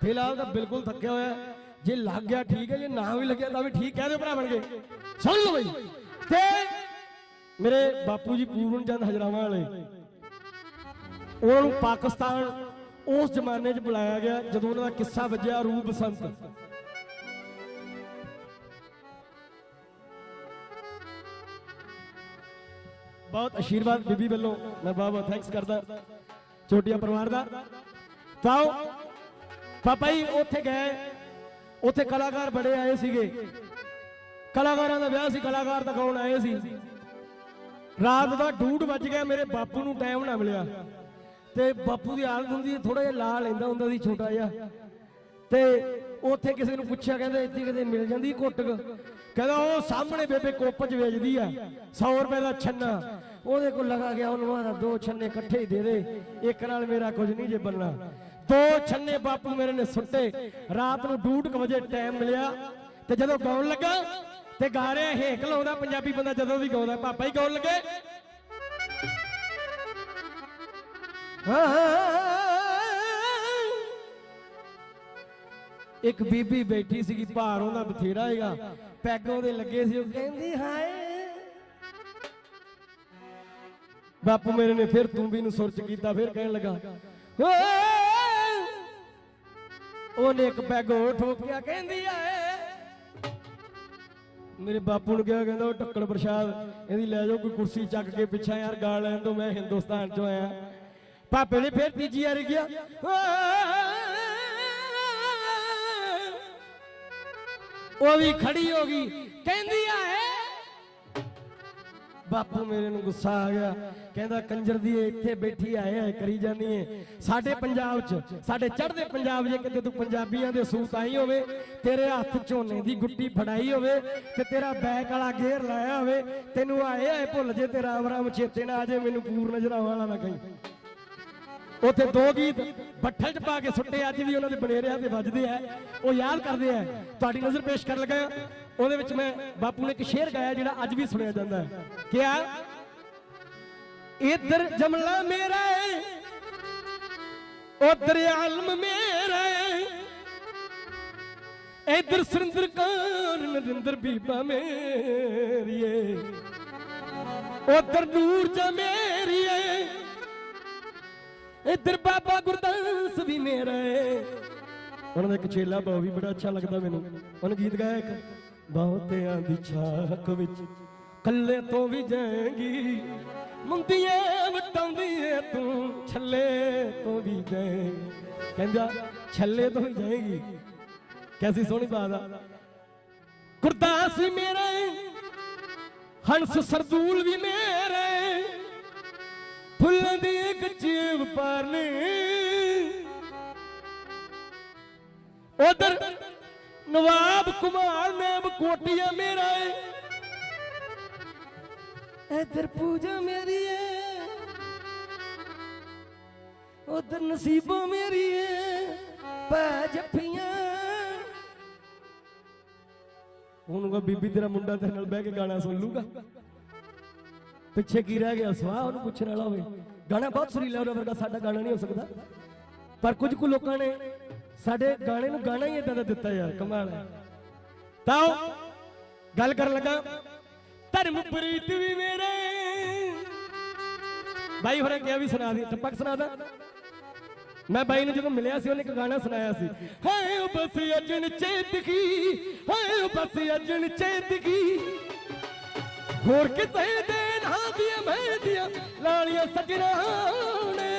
ਫਿਲਹਾਲ ਤਾਂ ਬਿਲਕੁਲ ਥੱਕਿਆ ਹੋਇਆ ਜੇ ਲੱਗ ਗਿਆ, ਠੀਕ ਹੈ। ਜੇ ਨਾ ਵੀ ਲੱਗਿਆ, ਤਾਂ ਵੀ ਠੀਕ ਕਹਿ ਦਿਓ ਭਰਾ ਬਣ ਕੇ। ਸੁਣ ਲਓ ਬਈ। ਤੇ ਮੇਰੇ ਬਾਪੂ ਜੀ ਪੂਰਨ ਚੰਦ ਹਜਰਾਵਾਂ ਵਾਲੇ, ਉਹਨਾਂ ਨੂੰ ਪਾਕਿਸਤਾਨ ਉਸ ਜ਼ਮਾਨੇ 'ਚ ਬੁਲਾਇਆ ਗਿਆ, ਜਦੋਂ ਉਹਨਾਂ ਦਾ ਕਿੱਸਾ ਵੱਜਿਆ ਰੂਪ ਬਸੰਤ ਬਹੁਤ ਆਸ਼ੀਰਵਾਦ ਬੀਬੀ ਵੱਲੋਂ। ਮੈਂ ਬਹੁਤ ਬਹੁਤ ਥੈਂਕਸ ਕਰਦਾ। ਛੋਟੀਆਂ ਪਰਿਵਾਰ ਦਾ। ਤਾਂ ਪਾਪਾ ਜੀ, ਉੱਥੇ ਗਏ। ਉੱਥੇ ਕਲਾਕਾਰ ਬੜੇ ਆਏ ਸੀਗੇ। ਕਲਾਕਾਰਾਂ ਦਾ ਵਿਆਹ ਸੀ, ਕਲਾਕਾਰ ਤਾਂ ਆਏ ਸੀ। ਰਾਤ ਦਾ ਡੂਡ ਵੱਜ ਗਿਆ, ਮੇਰੇ ਬਾਪੂ ਨੂੰ ਟਾਈਮ ਨਾ ਮਿਲਿਆ। ਤੇ ਬਾਪੂ ਦੀ ਹਾਲਤ ਹੁੰਦੀ ਥੋੜਾ ਜਿਹਾ ਲਾ ਲੈਂਦਾ ਹੁੰਦਾ ਸੀ, ਛੋਟਾ ਜਿਹਾ। ਤੇ ਉੱਥੇ ਕਿਸੇ ਨੂੰ ਪੁੱਛਿਆ, ਕਹਿੰਦੇ ਇੱਥੇ ਕਿਤੇ ਮਿਲ ਜਾਂਦੀ ਘੁੱਟ ਕਹਿੰਦਾ, ਉਹ ਸਾਹਮਣੇ ਬੇਬੇ ਕੁੱਪ 'ਚ ਵੇਚਦੀ ਆ 100 ਰੁਪਏ ਦਾ ਛੰਨਾ। ਉਹਦੇ ਕੋਲ ਲਗਾ ਗਿਆ ਉਹਨੂੰ ਆਦਾ ਦੋ ਛੰਨੇ ਇਕੱਠੇ ਹੀ ਦੇ ਦੇ, ਇੱਕ ਨਾਲ ਮੇਰਾ ਕੁਝ ਨਹੀਂ ਜੇ ਬੰਨਾ ਦੋ ਛੰਨੇ ਬਾਪੂ ਮੇਰੇ ਨੇ ਸੁੱਟੇ। ਰਾਤ ਨੂੰ ਡੂਢ ਵਜੇ ਟਾਈਮ ਮਿਲਿਆ ਤੇ ਜਦੋਂ ਗਾਉਣ ਲੱਗਾ ਤੇ ਗਾ ਰਿਹਾ ਹੇਕ ਲਾਉਂਦਾ ਪੰਜਾਬੀ ਬੰਦਾ ਜਦੋਂ ਵੀ ਗਾਉਂਦਾ, ਪਾਪਾ ਹੀ ਗਾਉਣ ਲੱਗੇ। ਇੱਕ ਬੀਬੀ ਬੈਠੀ ਸੀਗੀ, ਭਾਰ ਉਹਦਾ ਬਥੇਰਾ ਹੈਗਾ। ਪੈਗ ਉਹਦੇ ਲੱਗੇ ਸੀ, ਉਹ ਕਹਿੰਦੀ, ਹਾਏ। ਬਾਪੂ ਮੇਰੇ ਨੇ ਫਿਰ ਤੂੰ ਵੀ ਨੂੰ ਸੁਰਚ ਕੀਤਾ, ਫਿਰ ਕਹਿਣ ਲੱਗਾ, ਓਏ! ਉਹਨੇ ਇੱਕ ਪੈਗ ਠੋਕਿਆ, ਕਹਿੰਦੀ ਆਏ ਮੇਰੇ ਬਾਪੂ ਨੂੰ ਕਿਹਾ, ਕਹਿੰਦਾ ਉਹ ਟੱਕੜ ਪ੍ਰਸ਼ਾਦ ਇਹਦੀ ਲੈ ਜਾਓ, ਕੋਈ ਕੁਰਸੀ ਚੱਕ ਕੇ ਪਿੱਛਾ ਯਾਰ ਗਾਲ ਲੈਣ ਤੋਂ, ਮੈਂ ਹਿੰਦੁਸਤਾਨ ਚੋਂ ਆਇਆ। ਪਾਪੇ ਨੇ ਫਿਰ ਤੀਜੀ ਵਾਰੀ ਗਿਆ ਉਹ ਵੀ ਖੜੀ ਹੋ ਗਈ। ਕਹਿੰਦੀ ਆਏ ਬਾਪੂ ਮੇਰੇ ਨੂੰ ਗੁੱਸਾ ਆ ਗਿਆ। ਕਹਿੰਦਾ, ਕੰਜਰ ਦੀ ਇੱਥੇ ਬੈਠੀ ਆਏ ਆਏ ਕਰੀ ਜਾਂਦੀ ਏ। ਸਾਡੇ ਪੰਜਾਬ 'ਚ, ਸਾਡੇ ਚੜ੍ਹਦੇ ਪੰਜਾਬ ਚ ਕਿਤੇ ਤੂੰ ਪੰਜਾਬੀਆਂ ਦੇ ਸੂਤ ਆਈ ਹੋਵੇ, ਤੇਰੇ ਹੱਥ ਝੋਨੇ ਦੀ ਗੁੱਟੀ ਫੜਾਈ ਹੋਵੇ ਤੇ ਤੇਰਾ ਬੈਕ ਵਾਲਾ ਗੇਅਰ ਲਾਇਆ ਹੋਵੇ, ਤੈਨੂੰ ਆਏ ਆਏ ਭੁੱਲ ਜੇ ਤੇ ਰਾਮ ਰਾਮ ਚੇਤੇ ਨਾ ਆ ਜੇ, ਮੈਨੂੰ ਪੂਰ ਨਜ਼ਰਾਵਾਂ ਵਾਲਾ ਨਾ ਕਹੀਂ। ਉੱਥੇ ਦੋ ਗੀਤ ਬੱਠਲ 'ਚ ਪਾ ਕੇ ਸੁੱਟੇ, ਅੱਜ ਵੀ ਉਹਨਾਂ ਦੇ ਬਨੇਰਿਆਂ ਤੇ ਵੱਜਦੇ ਆ। ਉਹ ਯਾਦ ਕਰਦੇ ਆ। ਤੁਹਾਡੀ ਨਜ਼ਰ ਪੇਸ਼ ਕਰਨ ਲੱਗਾ। ਉਹਦੇ ਵਿੱਚ ਮੈਂ ਬਾਪੂ ਨੇ ਇੱਕ ਸ਼ੇਰ ਗਾਇਆ ਜਿਹੜਾ ਅੱਜ ਵੀ ਸੁਣਿਆ ਜਾਂਦਾ ਹੈ। ਕਿਹਾ ਇਧਰ ਜਮਲਾ ਮੇਰਾ ਏ, ਉਧਰ ਆਲਮ ਮੇਰਾ ਏ। ਇਧਰ ਸੁਰਿੰਦਰ ਕੌਰ, ਨਰਿੰਦਰ ਬੀਬਾ ਮੇਰੀ ਉਧਰ ਨੂਰ ਜਾ ਮੇਰੀ ਇੱਧਰ ਬਾਬਾ ਗੁਰਦਾਸ ਵੀ ਮੇਰਾ। ਏ ਉਹਨਾਂ ਦਾ ਇੱਕ ਚੇਲਾ ਬਹੁ ਵੀ ਬੜਾ ਅੱਛਾ ਲੱਗਦਾ ਮੈਨੂੰ। ਉਹਨੇ ਗੀਤ ਗਾਇਆ ਇੱਕ, ਬਹੁਤਿਆਂ ਦੀ ਛਾਕ ਵਿੱਚ ਕੱਲੇ ਤੋਂ ਵੀ ਜਾਏਗੀ। ਮੁੰਦੀਆਂ ਵਟਾਉਂਦੀ ਏ ਤੂੰ, ਛੱਲੇ ਤੋਂ ਵੀ ਜਾਏਗੀ। ਕਹਿੰਦਾ, ਛੱਲੇ ਤੋਂ ਵੀ ਜਾਏਗੀ। ਕੈਸੀ ਸੋਹਣੀ ਬਾਤ ਆ। ਗੁਰਦਾਸ ਵੀ ਮੇਰਾ ਏ ਹੰਸ ਸਰਦੂਲ ਵੀ ਮੇਰਾ। ਫੁੱਲਾਂ ਦੀ ਇੱਕ ਜੀਵ ਪਾਰਨੇ ਉਧਰ ਨਵਾਬ ਕੁਮਾਰ ਨੇਬ ਕੋਟੀਆ ਮੇਰਾ ਏ। ਇਧਰ ਪੂਜਾ ਮੇਰੀ ਏ। ਉਧਰ ਨਸੀਬੋ ਮੇਰੀ ਏ। ਪੈ ਜੱਫੀਆਂ ਉਹਨੂੰ ਕਹ ਬੀਬੀ ਤੇਰਾ ਮੁੰਡਾ ਤੇਰੇ ਨਾਲ ਬਹਿ ਕੇ ਗਾਣਾ ਸੁਣ ਲੂਗਾ। ਪਿੱਛੇ ਕੀ ਰਹਿ ਗਿਆ? ਸਵਾਹ ਉਹਨੂੰ ਪੁੱਛਣ ਵਾਲਾ ਹੋਵੇ। ਗਾਣਾ ਬਹੁਤ ਸੁਰੀਲਾ ਉਹਦਾ ਵਰਗਾ, ਸਾਡਾ ਗਾਣਾ ਨਹੀਂ ਹੋ ਸਕਦਾ। ਪਰ ਕੁਝ ਕੁ ਲੋਕਾਂ ਨੇ ਸਾਡੇ ਗਾਣੇ ਨੂੰ ਗਾਣਾ ਹੀ ਇਦਾਂ ਦਾ ਦਿੱਤਾ ਯਾਰ, ਕਮਾਲ ਹੈ। ਤਾਂ ਗੱਲ ਕਰਨ ਲੱਗਾ, ਧਰਮ ਪ੍ਰੀਤ ਵੀ ਮੇਰੇ। ਬਾਈ ਹੋਰਾਂ ਕਿਹਾ ਵੀ ਸੁਣਾ ਦੀ, ਟੱਪਕ ਸੁਣਾ ਦਾ। ਮੈਂ ਬਾਈ ਨੂੰ ਜਦੋਂ ਮਿਲਿਆ ਸੀ, ਉਹਨੇ ਇੱਕ ਗਾਣਾ ਸੁਣਾਇਆ ਸੀ। ਹਾਏ ਬਸ ਅਜਣ ਚੇਤਕੀ ਹਾਏ ਬਸ ਅਜਣ ਚੇਤਕੀ ਹੋਰ ਕਿਤੇ ਦੇ ਨਾ ਦੀਆਂ ਮਹਿੰਦੀਆਂ ਲਾਲੀਆਂ ਸਜਣਾ ਨੇ।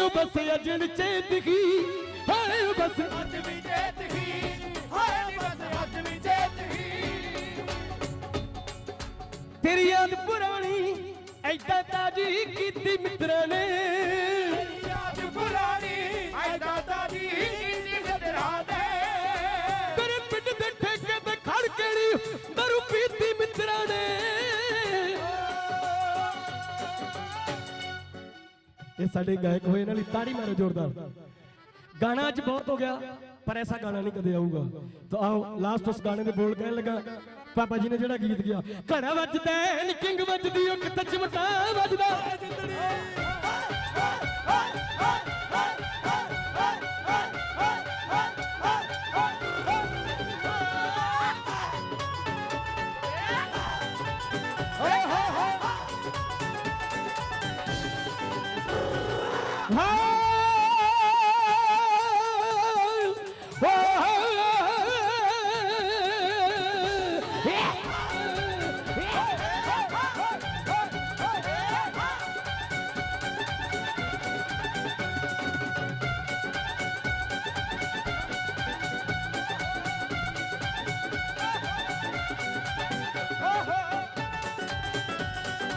ਉਹ ਬਸ ਅਜਣ ਹਾਏ ਉਹ ਬਸ ਅੱਜ ਵੀ ਜੇਤ ਹੀ। ਹਾਏ ਬਸ ਅੱਜ ਵੀ ਹੀ। ਤੇਰੀ ਯਾਦ ਪੁਰਾਣੀ ਐਦਾਂ ਤਾਜੀ ਕੀਤੀ ਮਿੱਤਰਾਂ ਨੇ। ਯਾਦ ਪੁਰਾਣੀ ਇਹ ਸਾਡੇ ਗਾਇਕ ਹੋਏ ਇਹਨਾਂ ਲਈ ਤਾੜੀ ਮਾਰੋ ਜ਼ੋਰਦਾਰ। ਗਾਣਾ ਅੱਜ ਬਹੁਤ ਹੋ ਗਿਆ, ਪਰ ਐਸਾ ਗਾਣਾ ਨਹੀਂ ਕਦੇ ਆਊਗਾ। ਤਾਂ ਆਓ ਲਾਸਟ ਉਸ ਗਾਣੇ ਦੇ ਬੋਲ ਕਹਿਣ ਲੱਗਾ, ਪਾਪਾ ਜੀ ਨੇ ਜਿਹੜਾ ਗੀਤ ਗਿਆ, ਘੜਾ ਵੱਜਦਾ ਨੀ ਕਿੰਗ ਵੱਜਦੀ ਉਹ ਕਿਤੇ ਚਮਟਾ ਵੱਜਦਾ। ਜਿੰਦੜੀ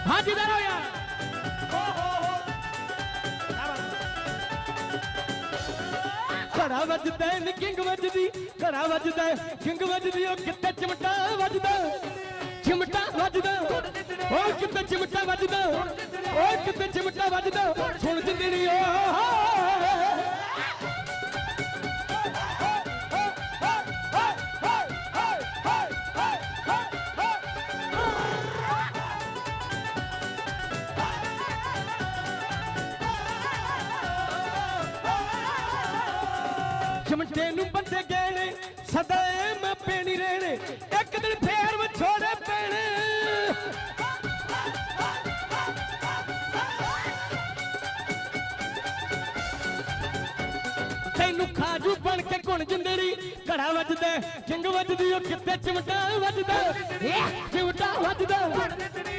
ਹਾਂ ਜੀ ਹੋ ਯਾਰ। ਘੜਾ ਵੱਜਦਾ ਨੀ, ਕਿੰਗ ਵੱਜਦੀ। ਘੜਾ ਵੱਜਦਾ ਕਿੰਗ ਵੱਜਦੀ ਉਹ ਕਿੱਥੇ ਚਮਟਾ ਵੱਜਦਾ ਚਿਮਟਾ ਵੱਜਦਾ ਉਹ ਕਿੱਥੇ ਚਿਮਟਾ ਵੱਜਦਾ ਉਹ ਕਿੱਥੇ ਚਿਮਟਾ ਵੱਜਦਾ ਸੁਣ ਜਿੰਦੜੀ ਓ ਚਮਟੇ ਨੂੰ ਬੰਦੇ ਗਏ ਨੇ ਸਦਾ ਮੈਂ ਪੇਣੀ ਰਹਿਣੇ ਇੱਕ ਦਿਨ ਫੇਰ ਵਿਛੋੜੇ ਪੈਣੇ। ਤੈਨੂੰ ਖਾਜੂ ਬਣ ਕੇ ਗੁਣ ਜਿੰਦੜੀ ਘੜਾ ਵੱਜਦਾ ਜਿੰਗ ਵੱਜਦੀ ਉਹ ਕਿੱਥੇ ਚਿਮਟਾ ਵੱਜਦਾ? ਚਿਮਟਾ ਵੱਜਦਾ।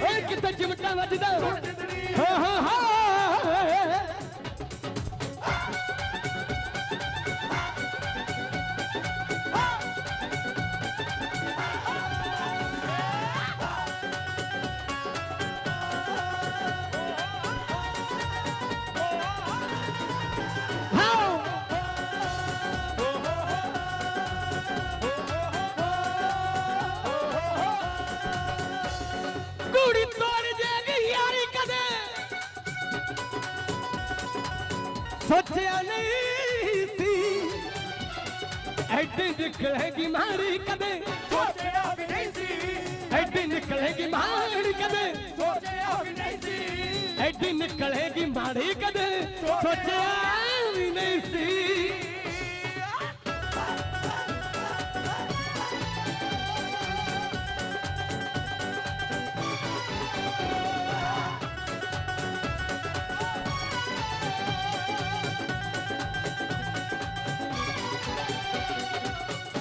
ਓਏ ਕਿੱਥੇ ਚਿਮਟਾ ਵੱਜਦਾ? ਹਾਂ ਹਾਂ ਹਾਂ। ਸੋਚਿਆ ਨਹੀਂ ਸੀ। ਐਡੀ ਨਿਕਲੇਗੀ ਮਾਰੀ ਕਦੇ। ਸੋਚਿਆ ਵੀ ਨਹੀਂ ਸੀ। ਐਡੀ ਨਿਕਲੇਗੀ ਮਾਰੀ ਕਦੇ। ਸੋਚਿਆ ਵੀ ਨਹੀਂ ਸੀ। ਐਡੀ ਨਿਕਲੇਗੀ ਮਾੜੀ ਕਦੇ। ਸੋਚਿਆ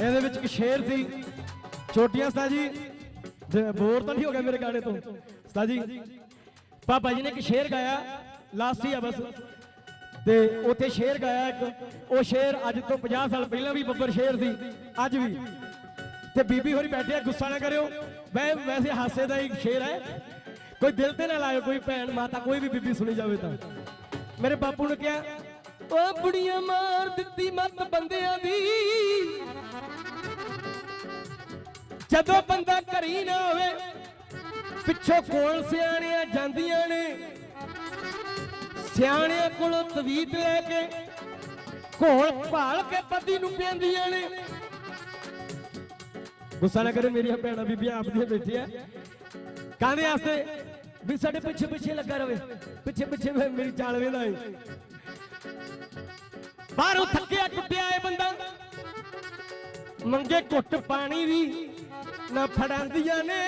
ਇਹਦੇ ਵਿੱਚ ਇੱਕ ਸ਼ੇਰ ਸੀ। ਛੋਟੀਆਂ ਉਸਤਾਦ, ਜੀ ਬੋਰ ਤਾਂ ਨਹੀਂ ਹੋ ਗਿਆ ਮੇਰੇ ਗਾਣੇ ਤੋਂ। ਉਸਤਾਦ ਜੀ ਪਾਪਾ ਜੀ ਨੇ ਇੱਕ ਸ਼ੇਰ ਗਾਇਆ ਲਾਸਟ ਹੀ ਆ ਬਸ। ਤੇ ਉੱਥੇ ਸ਼ੇਰ ਗਾਇਆ ਇੱਕ, ਉਹ ਸ਼ੇਰ ਅੱਜ ਤੋਂ 50 ਸਾਲ ਪਹਿਲਾਂ ਵੀ ਬੱਬਰ ਸ਼ੇਰ ਸੀ, ਅੱਜ ਵੀ। ਤੇ ਬੀਬੀ ਹੋਰੀ ਬੈਠੇ ਆ, ਗੁੱਸਾ ਨਾ ਕਰਿਓ। ਵੈ, ਵੈਸੇ ਹਾਸੇ ਦਾ ਹੀ ਸ਼ੇਰ ਹੈ। ਕੋਈ ਦਿਲ ਤੇ ਨਾ ਲਾਇਓ, ਕੋਈ ਭੈਣ ਮਾਤਾ, ਕੋਈ ਵੀ ਬੀਬੀ ਸੁਣੀ ਜਾਵੇ ਤਾਂ। ਮੇਰੇ ਬਾਪੂ ਨੇ ਕਿਹਾ, ਓ ਬੁੜੀਆਂ ਮਾਰ ਦਿੱਤੀ ਮੱਤ ਬੰਦਿਆਂ ਦੀ ਜਦੋਂ ਬੰਦਾ ਘਰੀ ਨਾ ਹੋਵੇ, ਪਿੱਛੋਂ ਕੋਲ ਸਿਆਣਿਆਂ ਜਾਂਦੀਆਂ ਨੇ। ਸਿਆਣਿਆਂ ਕੋਲੋਂ ਤਵੀਤ ਲੈ ਕੇ, ਘੋਲ ਭਾਲ ਕੇ ਪਤੀ ਨੂੰ ਪਿਆਂਦੀਆਂ ਨੇ। ਗੁੱਸਾ ਨਾ ਕਰੇ ਮੇਰੀਆਂ ਭੈਣਾਂ, ਬੀਬੀਆਂ ਆਪਦੀਆਂ ਬੈਠੀਆਂ। ਕਾਹਦੇ ਵਾਸਤੇ ਵੀ ਸਾਡੇ ਪਿੱਛੇ ਪਿੱਛੇ ਲੱਗਾ ਰਵੇ। ਪਿੱਛੇ ਪਿੱਛੇ ਮੇਰੀ ਚਾਲ ਵੇਂਦਾ ਏ। ਬਾਹਰੋਂ ਥੱਕਿਆ ਟੁੱਟਿਆ ਏ ਬੰਦਾ। ਮੰਗੇ ਘੁੱਟ ਪਾਣੀ ਵੀ ਨਾ ਫੜਾਂਦੀਆਂ ਨੇ।